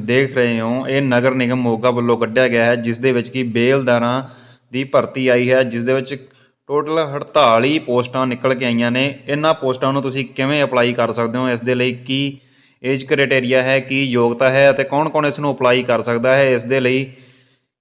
ਦੇਖ ਰਹੇ ਹੋ, ਇਹ ਨਗਰ ਨਿਗਮ ਮੋਗਾ ਵੱਲੋਂ ਕੱਢਿਆ ਗਿਆ ਹੈ ਜਿਸ ਦੇ ਵਿੱਚ ਕੀ ਬੇਲਦਾਰਾਂ ਦੀ ਭਰਤੀ ਆਈ ਹੈ ਜਿਸ ਦੇ ਵਿੱਚ ਟੋਟਲ 48 ਪੋਸਟਾਂ ਨਿਕਲ ਕੇ ਆਈਆਂ ਨੇ। ਇਹਨਾਂ ਪੋਸਟਾਂ ਨੂੰ ਤੁਸੀਂ ਕਿਵੇਂ ਅਪਲਾਈ ਕਰ ਸਕਦੇ ਹੋ? ਇਸ ਦੇ ਲਈ ਕੀ ਏਜ ਕ੍ਰਾਈਟੇਰੀਆ ਹੈ, ਕੀ ਯੋਗਤਾ ਹੈ ਅਤੇ ਕੌਣ-ਕੌਣ ਇਸ ਨੂੰ ਅਪਲਾਈ ਕਰ ਸਕਦਾ ਹੈ? ਇਸ ਦੇ ਲਈ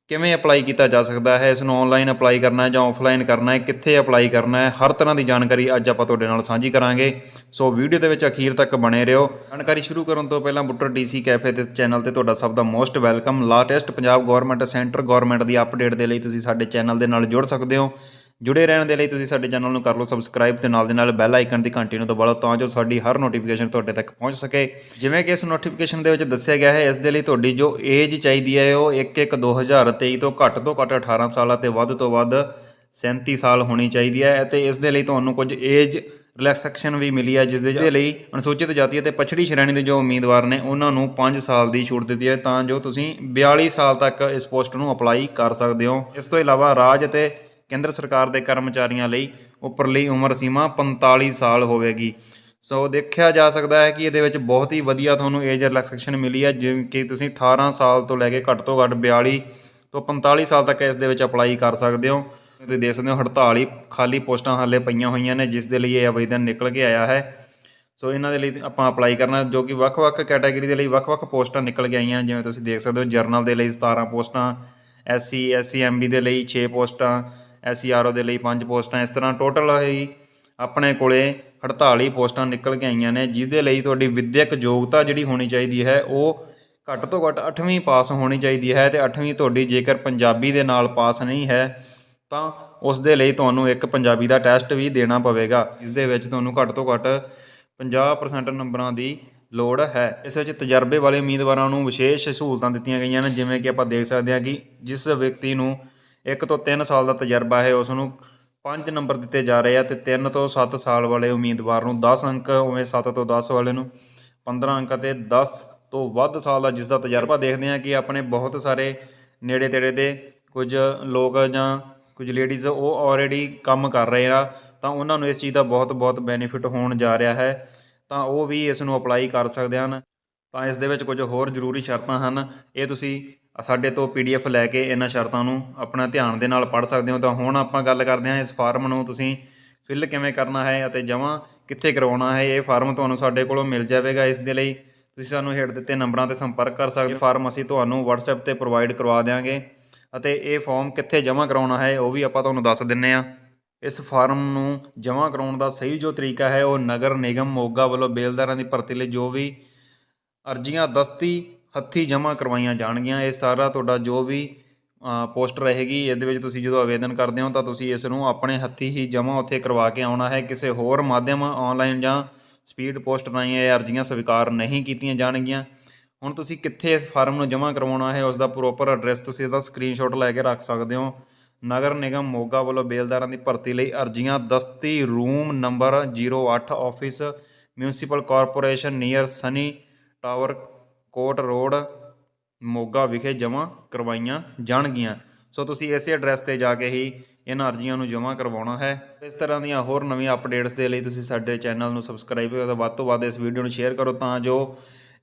ਕਿਵੇਂ ਅਪਲਾਈ ਕੀਤਾ ਜਾ ਸਕਦਾ ਹੈ? ਇਸ ਨੂੰ ਆਨਲਾਈਨ ਅਪਲਾਈ ਕਰਨਾ ਹੈ ਜਾਂ ਆਫਲਾਈਨ ਕਰਨਾ ਹੈ? ਕਿੱਥੇ ਅਪਲਾਈ ਕਰਨਾ ਹੈ? ਹਰ ਤਰ੍ਹਾਂ ਦੀ ਜਾਣਕਾਰੀ ਅੱਜ ਆਪਾਂ ਤੁਹਾਡੇ ਨਾਲ ਸਾਂਝੀ ਕਰਾਂਗੇ। ਸੋ ਵੀਡੀਓ ਦੇ ਵਿੱਚ ਅਖੀਰ ਤੱਕ ਬਣੇ ਰਹੋ। ਜਾਣਕਾਰੀ ਸ਼ੁਰੂ ਕਰਨ ਤੋਂ ਪਹਿਲਾਂ ਬੁੱਟਰ ਡੀਸੀ ਕੈਫੇ ਤੇ ਚੈਨਲ ਤੇ ਤੁਹਾਡਾ ਸਭ ਦਾ most welcome latest Punjab government centre government ਦੀ ਅਪਡੇਟ ਦੇ ਲਈ ਤੁਸੀਂ ਸਾਡੇ ਚੈਨਲ ਦੇ ਨਾਲ ਜੁੜ ਸਕਦੇ ਹੋ। ਜੁੜੇ ਰਹਿਣ ਦੇ ਲਈ ਤੁਸੀਂ ਸਾਡੇ ਚੈਨਲ ਨੂੰ ਕਰ ਲਓ ਸਬਸਕ੍ਰਾਈਬ ਤੇ ਨਾਲ ਦੇ ਨਾਲ ਬੈਲ ਆਈਕਨ ਦੀ ਘੰਟੀ ਨੂੰ ਦਬਾ ਲਓ ਤਾਂ ਜੋ ਸਾਡੀ ਹਰ ਨੋਟੀਫਿਕੇਸ਼ਨ ਤੁਹਾਡੇ ਤੱਕ ਪਹੁੰਚ ਸਕੇ। ਜਿਵੇਂ ਕਿ ਇਸ ਨੋਟੀਫਿਕੇਸ਼ਨ ਦੇ ਵਿੱਚ ਦੱਸਿਆ ਗਿਆ ਹੈ, ਇਸ ਦੇ ਲਈ ਤੁਹਾਡੀ ਜੋ ਏਜ ਚਾਹੀਦੀ ਹੈ ਉਹ 1-1-2023 ਤੋਂ ਘੱਟ ਤੋਂ ਘੱਟ 18 ਸਾਲ ਅਤੇ ਵੱਧ ਤੋਂ ਵੱਧ 37 ਸਾਲ ਹੋਣੀ ਚਾਹੀਦੀ ਹੈ ਅਤੇ ਇਸ ਦੇ ਲਈ ਤੁਹਾਨੂੰ ਕੁਝ ਏਜ ਰਿਲੈਕਸੇਸ਼ਨ ਵੀ ਮਿਲੀ ਹੈ ਜਿਸ ਦੇ ਜਿਹਦੇ ਲਈ ਅਨੁਸੂਚਿਤ ਜਾਤੀ ਅਤੇ ਪਛੜੀ ਸ਼੍ਰੇਣੀ ਦੇ ਜੋ ਉਮੀਦਵਾਰ ਨੇ ਉਹਨਾਂ ਨੂੰ 5 ਸਾਲ ਦੀ ਛੂਟ ਦਿੱਤੀ ਹੈ ਤਾਂ ਜੋ ਤੁਸੀਂ 42 ਸਾਲ ਤੱਕ ਇਸ ਪੋਸਟ ਨੂੰ ਅਪਲਾਈ ਕਰ ਸਕਦੇ ਹੋ। ਇਸ ਤੋਂ ਇਲਾਵਾ ਰਾਜ ਅਤੇ ਕੇਂਦਰ ਸਰਕਾਰ ਦੇ ਕਰਮਚਾਰੀਆਂ ਲਈ ਉੱਪਰਲੀ ਉਮਰ ਸੀਮਾ 45 ਸਾਲ ਹੋਵੇਗੀ। ਸੋ ਦੇਖਿਆ ਜਾ ਸਕਦਾ ਹੈ ਕਿ ਇਹਦੇ ਵਿੱਚ ਬਹੁਤ ਹੀ ਵਧੀਆ ਤੁਹਾਨੂੰ ਏਜ ਰਿਲੈਕਸੇਸ਼ਨ ਮਿਲੀ ਹੈ, ਜਿਵੇਂ ਕਿ ਤੁਸੀਂ 18 ਸਾਲ ਤੋਂ ਲੈ ਕੇ ਘੱਟ ਤੋਂ ਘੱਟ 42 ਤੋਂ 45 ਸਾਲ ਤੱਕ ਇਸ ਦੇ ਵਿੱਚ ਅਪਲਾਈ ਕਰ ਸਕਦੇ ਹੋ। ਤੁਸੀਂ ਦੇਖ ਸਕਦੇ ਹੋ 48 ਖਾਲੀ ਪੋਸਟਾਂ ਹਾਲੇ ਪਈਆਂ ਹੋਈਆਂ ਨੇ, ਜਿਸ ਦੇ ਲਈ ਇਹ ਆਵੇਦਨ ਨਿਕਲ ਕੇ ਆਇਆ ਹੈ। ਸੋ ਇਹਨਾਂ ਦੇ ਲਈ ਆਪਾਂ ਅਪਲਾਈ ਕਰਨਾ ਜੋ ਕਿ ਵੱਖ-ਵੱਖ ਕੈਟਾਗਰੀ ਦੇ ਲਈ ਵੱਖ-ਵੱਖ ਪੋਸਟਾਂ ਨਿਕਲ ਕੇ ਆਈਆਂ, ਜਿਵੇਂ ਤੁਸੀਂ ਦੇਖ ਸਕਦੇ ਹੋ ਜਰਨਲ ਦੇ ਲਈ 17 ਪੋਸਟਾਂ ਐਸਸੀ ਐਸਸੀ ਐਮਬੀ ਦੇ ਲਈ 6 ਪੋਸਟਾਂ ਐਸਸੀਆਰਓ ਦੇ ਲਈ 5 ਪੋਸਟਾਂ ਇਸ ਤਰ੍ਹਾਂ ਟੋਟਲ ਹੀ ਆਪਣੇ ਕੋਲੇ 48 ਪੋਸਟਾਂ ਨਿਕਲ ਕੇ ਆਈਆਂ ਨੇ, ਜਿਹਦੇ ਲਈ ਤੁਹਾਡੀ ਵਿਦਿਅਕ ਯੋਗਤਾ ਜਿਹੜੀ ਹੋਣੀ ਚਾਹੀਦੀ ਹੈ, ਉਹ ਘੱਟ ਤੋਂ ਘੱਟ 8ਵੀਂ ਪਾਸ ਹੋਣੀ ਚਾਹੀਦੀ ਹੈ ਤੇ 8ਵੀਂ ਤੁਹਾਡੀ ਜੇਕਰ ਪੰਜਾਬੀ ਦੇ ਨਾਲ ਪਾਸ ਨਹੀਂ ਹੈ, ਤਾਂ ਉਸ ਦੇ ਲਈ ਤੁਹਾਨੂੰ ਇੱਕ ਪੰਜਾਬੀ ਦਾ ਟੈਸਟ ਵੀ ਦੇਣਾ ਪਵੇਗਾ। ਇਸ ਦੇ ਵਿੱਚ ਤੁਹਾਨੂੰ ਘੱਟ ਤੋਂ ਘੱਟ 50% ਨੰਬਰਾਂ ਦੀ ਲੋੜ ਹੈ। ਇਸ ਵਿੱਚ ਤਜਰਬੇ ਵਾਲੇ ਉਮੀਦਵਾਰਾਂ ਨੂੰ ਵਿਸ਼ੇਸ਼ ਸਹੂਲਤਾਂ ਦਿੱਤੀਆਂ ਗਈਆਂ ਨੇ, ਜਿਵੇਂ ਕਿ ਆਪਾਂ ਦੇਖ ਸਕਦੇ ਹਾਂ ਕਿ ਜਿਸ ਵਿਅਕਤੀ ਨੂੰ 1 ਤੋਂ 3 ਸਾਲ ਦਾ ਤਜਰਬਾ ਹੈ, ਉਸ ਨੂੰ 5 ਨੰਬਰ ਦਿੱਤੇ ਜਾ ਰਹੇ ਆ ਤੇ 3 ਤੋਂ 7 ਸਾਲ ਵਾਲੇ ਉਮੀਦਵਾਰ ਨੂੰ 10 ਅੰਕ, ਉਵੇਂ 7 ਤੋਂ 10 ਵਾਲੇ ਨੂੰ 15 ਅੰਕ ਅਤੇ 10 ਤੋਂ ਵੱਧ ਸਾਲ ਦਾ ਜਿਸ ਦਾ ਤਜਰਬਾ ਦੇਖਦੇ ਆ ਕਿ ਆਪਣੇ ਬਹੁਤ ਸਾਰੇ ਨੇੜੇ ਤੇੜੇ ਦੇ ਕੁਝ ਲੋਕ ਜਾਂ ਕੁਝ ਲੇਡੀਜ਼ ਉਹ ਆਲਰੇਡੀ ਕੰਮ ਕਰ ਰਹੇ ਆ, ਤਾਂ ਉਹਨਾਂ ਨੂੰ ਇਸ ਚੀਜ਼ ਦਾ ਬਹੁਤ ਬਹੁਤ ਬੈਨੀਫਿਟ ਹੋਣ ਜਾ ਰਿਹਾ ਹੈ, ਤਾਂ ਉਹ ਵੀ ਇਸ ਨੂੰ ਅਪਲਾਈ ਕਰ ਸਕਦੇ ਹਨ। ਤਾਂ ਇਸ ਦੇ ਵਿੱਚ ਕੁਝ ਹੋਰ ਜ਼ਰੂਰੀ ਸ਼ਰਤਾਂ ਹਨ। ਇਹ ਤੁਸੀਂ ਸਾਡੇ ਤੋਂ ਪੀਡੀਐਫ ਲੈ ਕੇ ਇਹਨਾਂ ਸ਼ਰਤਾਂ ਨੂੰ ਆਪਣਾ ਧਿਆਨ ਦੇ ਨਾਲ ਪੜ੍ਹ ਸਕਦੇ ਹੋ। ਤਾਂ ਹੁਣ ਆਪਾਂ ਗੱਲ ਕਰਦੇ ਹਾਂ ਇਸ ਫਾਰਮ ਨੂੰ ਤੁਸੀਂ ਫਿਲ ਕਿਵੇਂ ਕਰਨਾ ਹੈ ਅਤੇ ਜਮ੍ਹਾਂ ਕਿੱਥੇ ਕਰਵਾਉਣਾ ਹੈ। ਇਹ ਫਾਰਮ ਤੁਹਾਨੂੰ ਸਾਡੇ ਕੋਲੋਂ ਮਿਲ ਜਾਵੇਗਾ। ਇਸ ਦੇ ਲਈ ਤੁਸੀਂ ਸਾਨੂੰ ਹੇਠ ਦਿੱਤੇ ਨੰਬਰਾਂ ਤੇ ਸੰਪਰਕ ਕਰ ਸਕਦੇ ਹੋ। ਫਾਰਮ ਅਸੀਂ ਤੁਹਾਨੂੰ WhatsApp ਤੇ ਪ੍ਰੋਵਾਈਡ ਕਰਵਾ ਦਿਆਂਗੇ ਅਤੇ ਇਹ ਫਾਰਮ ਕਿੱਥੇ ਜਮ੍ਹਾਂ ਕਰਾਉਣਾ ਹੈ ਉਹ ਵੀ ਆਪਾਂ ਤੁਹਾਨੂੰ ਦੱਸ ਦਿੰਨੇ ਆ ਇਸ ਫਾਰਮ ਨੂੰ ਜਮ੍ਹਾਂ ਕਰਾਉਣ ਦਾ ਸਹੀ ਜੋ ਤਰੀਕਾ ਹੈ ਉਹ ਨਗਰ ਨਿਗਮ ਮੋਗਾ ਵੱਲੋਂ ਬੇਲਦਾਰਾਂ ਦੀ ਭਰਤੀ ਲਈ ਜੋ ਵੀ ਅਰਜ਼ੀਆਂ, ਦਸਤੀ ਹੱਥੀ ਜਮ੍ਹਾਂ ਕਰਵਾਈਆਂ ਜਾਣਗੀਆਂ। ਇਹ ਸਾਰਾ ਤੁਹਾਡਾ ਜੋ ਵੀ ਪੋਸਟ ਰਹੇਗੀ, ਇਹਦੇ ਵਿੱਚ ਤੁਸੀਂ ਜਦੋਂ ਆਵੇਦਨ ਕਰਦੇ ਹੋ ਤਾਂ ਤੁਸੀਂ ਇਸ ਨੂੰ ਆਪਣੇ ਹੱਥੀ ਹੀ ਜਮ੍ਹਾਂ ਉੱਥੇ ਕਰਵਾ ਕੇ ਆਉਣਾ ਹੈ। ਕਿਸੇ ਹੋਰ ਮਾਧਿਅਮ ਆਨਲਾਈਨ ਜਾਂ ਸਪੀਡ ਪੋਸਟ ਰਾਹੀਂ ਇਹ ਅਰਜ਼ੀਆਂ ਸਵੀਕਾਰ ਨਹੀਂ ਕੀਤੀਆਂ ਜਾਣਗੀਆਂ। ਹੁਣ ਤੁਸੀਂ ਕਿੱਥੇ ਇਸ ਫਾਰਮ ਨੂੰ ਜਮ੍ਹਾਂ ਕਰਵਾਉਣਾ ਹੈ ਉਸ ਦਾ ਪ੍ਰੋਪਰ ਐਡਰੈਸ ਤੁਸੀਂ ਇਹਦਾ ਸਕਰੀਨਸ਼ਾਟ ਲੈ ਕੇ ਰੱਖ ਸਕਦੇ ਹੋ। ਨਗਰ ਨਿਗਮ ਮੋਗਾ ਵੱਲੋਂ ਬੇਲਦਾਰਾਂ ਦੀ ਭਰਤੀ ਲਈ ਅਰਜ਼ੀਆਂ, ਦਸਤੀ room number 08 office municipal corporation near Sunny tower Kot road, Moga ਵਿਖੇ ਜਮ੍ਹਾਂ ਕਰਵਾਈਆਂ ਜਾਣਗੀਆਂ। ਸੋ ਤੁਸੀਂ ਇਸੇ ਐਡਰੈਸ ਤੇ ਜਾ ਕੇ ਹੀ ਇਹਨਾਂ ਅਰਜ਼ੀਆਂ ਨੂੰ ਜਮ੍ਹਾਂ ਕਰਵਾਉਣਾ ਹੈ। ਇਸ ਤਰ੍ਹਾਂ ਦੀਆਂ ਹੋਰ ਨਵੀਆਂ ਅਪਡੇਟਸ ਦੇ ਲਈ ਤੁਸੀਂ ਸਾਡੇ ਚੈਨਲ ਨੂੰ ਸਬਸਕ੍ਰਾਈਬ ਕਰੋ ਵੱਧ ਤੋਂ ਵੱਧ ਇਸ ਵੀਡੀਓ ਨੂੰ ਸ਼ੇਅਰ ਕਰੋ ਤਾਂ ਜੋ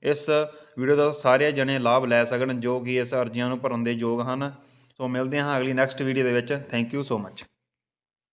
ਇਸ ਵੀਡੀਓ ਦਾ ਸਾਰੇ ਜਣੇ ਲਾਭ ਲੈ ਸਕਣ ਜੋ ਕਿ ਇਸ ਅਰਜ਼ੀਆਂ ਨੂੰ ਭਰਨ ਦੇ ਯੋਗ ਹਨ। ਸੋ ਮਿਲਦੇ ਹਾਂ ਅਗਲੀ ਨੈਕਸਟ ਵੀਡੀਓ ਦੇ ਵਿੱਚ। Thank you so much